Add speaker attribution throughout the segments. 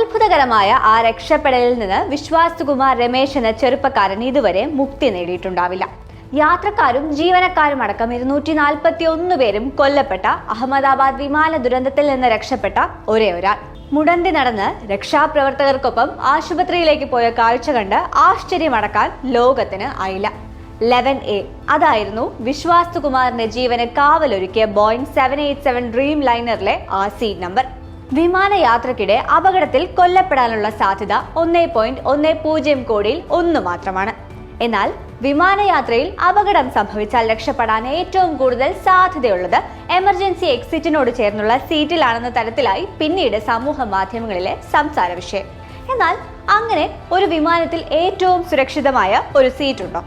Speaker 1: അത്ഭുതകരമായ ആ രക്ഷപ്പെടലിൽ നിന്ന് വിശ്വാസ്കുമാർ രമേശ് എന്ന ചെറുപ്പക്കാരൻ ഇതുവരെ മുക്തി നേടിയിട്ടുണ്ടാവില്ല. യാത്രക്കാരും ജീവനക്കാരും അടക്കം ഇരുന്നൂറ്റി നാൽപ്പത്തി ഒന്ന് പേരും കൊല്ലപ്പെട്ട അഹമ്മദാബാദ് വിമാന ദുരന്തത്തിൽ നിന്ന് രക്ഷപ്പെട്ട ഒരേ ഒരാൾ. മുടന്തി നടന്ന് രക്ഷാപ്രവർത്തകർക്കൊപ്പം ആശുപത്രിയിലേക്ക് പോയ കാഴ്ച കണ്ട് ആശ്ചര്യമടക്കാൻ ലോകത്തിന് ആയില്ല. ലെവൻ എ അതായിരുന്നു വിശ്വാസ് കുമാറിന്റെ ജീവന് കാവലൊരുക്കിയ Boeing seven eight seven dream ലൈനറിലെ ആ സീറ്റ് നമ്പർ. വിമാനയാത്രക്കിടെ അപകടത്തിൽ കൊല്ലപ്പെടാനുള്ള സാധ്യത ഒന്നേ പോയിന്റ് ഒന്നേ പൂജ്യം കോടിയിൽ ഒന്ന് മാത്രമാണ്. എന്നാൽ വിമാനയാത്രയിൽ അപകടം സംഭവിച്ചാൽ രക്ഷപ്പെടാൻ ഏറ്റവും കൂടുതൽ സാധ്യതയുള്ളത് എമർജൻസി എക്സിറ്റിനോട് ചേർന്നുള്ള സീറ്റിലാണെന്ന തരത്തിലായി പിന്നീട് സമൂഹ മാധ്യമങ്ങളിലെ സംസാര വിഷയം എന്നാൽ അങ്ങനെ ഒരു വിമാനത്തിൽ ഏറ്റവും സുരക്ഷിതമായ ഒരു സീറ്റ് ഉണ്ടോ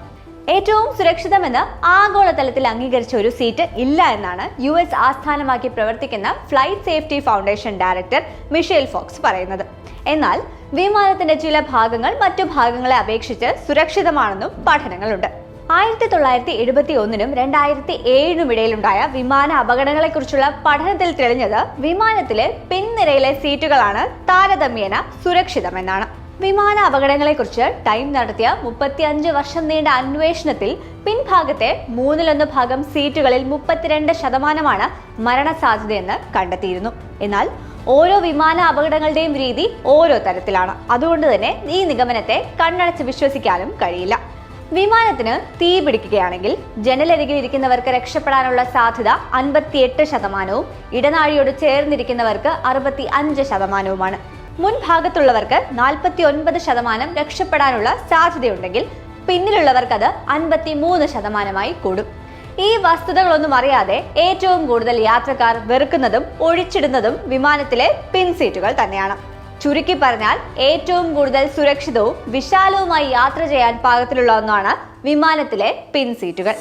Speaker 1: ഏറ്റവും സുരക്ഷിതമെന്ന് ആഗോളതലത്തിൽ അംഗീകരിച്ച ഒരു സീറ്റ് ഇല്ല എന്നാണ് യു എസ് ആസ്ഥാനമാക്കി പ്രവർത്തിക്കുന്ന flight safety foundation director Michelle Fox പറയുന്നത്. എന്നാൽ വിമാനത്തിന്റെ ചില ഭാഗങ്ങൾ മറ്റു ഭാഗങ്ങളെ അപേക്ഷിച്ച് സുരക്ഷിതമാണെന്നും പഠനങ്ങളുണ്ട്. ആയിരത്തി തൊള്ളായിരത്തി എഴുപത്തി ഒന്നിനും രണ്ടായിരത്തി ഏഴിനും ഇടയിലുണ്ടായ വിമാന അപകടങ്ങളെക്കുറിച്ചുള്ള പഠനത്തിൽ തെളിഞ്ഞത് വിമാനത്തിലെ പിൻനിരയിലെ സീറ്റുകളാണ് താരതമ്യേന സുരക്ഷിതമെന്നാണ്. വിമാന അപകടങ്ങളെക്കുറിച്ച് ടൈം നടത്തിയ മുപ്പത്തിയഞ്ച് വർഷം നീണ്ട അന്വേഷണത്തിൽ പിൻഭാഗത്തെ മൂന്നിലൊന്ന് ഭാഗം സീറ്റുകളിൽ മുപ്പത്തിരണ്ട് ശതമാനമാണ് മരണസാധ്യതയെന്ന് കണ്ടെത്തിയിരുന്നു. എന്നാൽ ഓരോ വിമാന അപകടങ്ങളുടെയും രീതി ഓരോ തരത്തിലാണ്. അതുകൊണ്ട് തന്നെ ഈ നിഗമനത്തെ കണ്ണടച്ച് വിശ്വസിക്കാനും കഴിയില്ല. വിമാനത്തിന് തീ പിടിക്കുകയാണെങ്കിൽ ജനലരികിൽ ഇരിക്കുന്നവർക്ക് രക്ഷപ്പെടാനുള്ള സാധ്യത അൻപത്തിയെട്ട് ശതമാനവും ഇടനാഴിയോട് ചേർന്നിരിക്കുന്നവർക്ക് അറുപത്തി അഞ്ച് ശതമാനവുമാണ്. മുൻഭാഗത്തുള്ളവർക്ക് നാൽപ്പത്തി ഒൻപത് ശതമാനം രക്ഷപ്പെടാനുള്ള സാധ്യതയുണ്ടെങ്കിൽ പിന്നിലുള്ളവർക്ക് അത് അൻപത്തി മൂന്ന് ശതമാനമായി കൂടും. ഈ വസ്തുതകളൊന്നും അറിയാതെ ഏറ്റവും കൂടുതൽ യാത്രക്കാർ വെറുക്കുന്നതും ഒഴിച്ചിടുന്നതും വിമാനത്തിലെ പിൻ സീറ്റുകൾ തന്നെയാണ്. ചുരുക്കി പറഞ്ഞാൽ ഏറ്റവും കൂടുതൽ സുരക്ഷിതവും വിശാലവുമായി യാത്ര ചെയ്യാൻ പാകത്തിലുള്ള ഒന്നാണ് വിമാനത്തിലെ പിൻ സീറ്റുകൾ.